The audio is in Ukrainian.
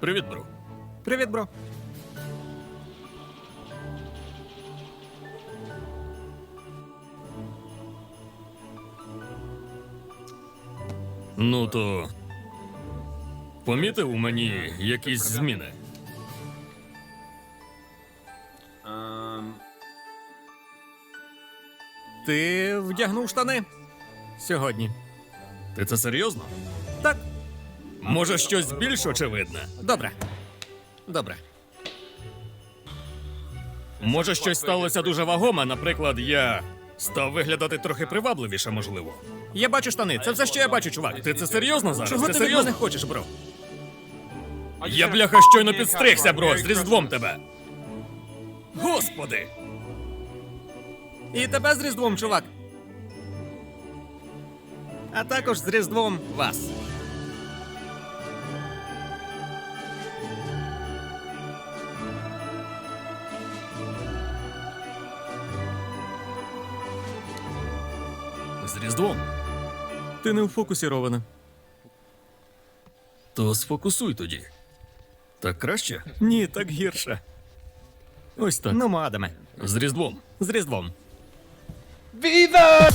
Привіт, бро. Привіт, бро. Ну то. Помітив у мені якісь зміни. Ти вдягнув штани сьогодні. Ти це серйозно? Так, Може, щось більш очевидне? добре. Добре. Може, щось сталося дуже вагоме, наприклад, я став виглядати трохи привабливіше, можливо. Я бачу штани. Це все, що я бачу, чувак. Ти це серйозно зараз? Чого ти від серйозно? мене хочеш, бро? Я бляха щойно підстригся, бро, з різдвом тебе. Господи! І тебе з Різдвом, чувак. А також з Різдвом вас. З різдвом. Ти не в фокусі, Роване. То сфокусуй тоді. Так краще? Ні, так гірше. Ось так. Ну, Адаме. З різдвом. З Різдвом. Viva!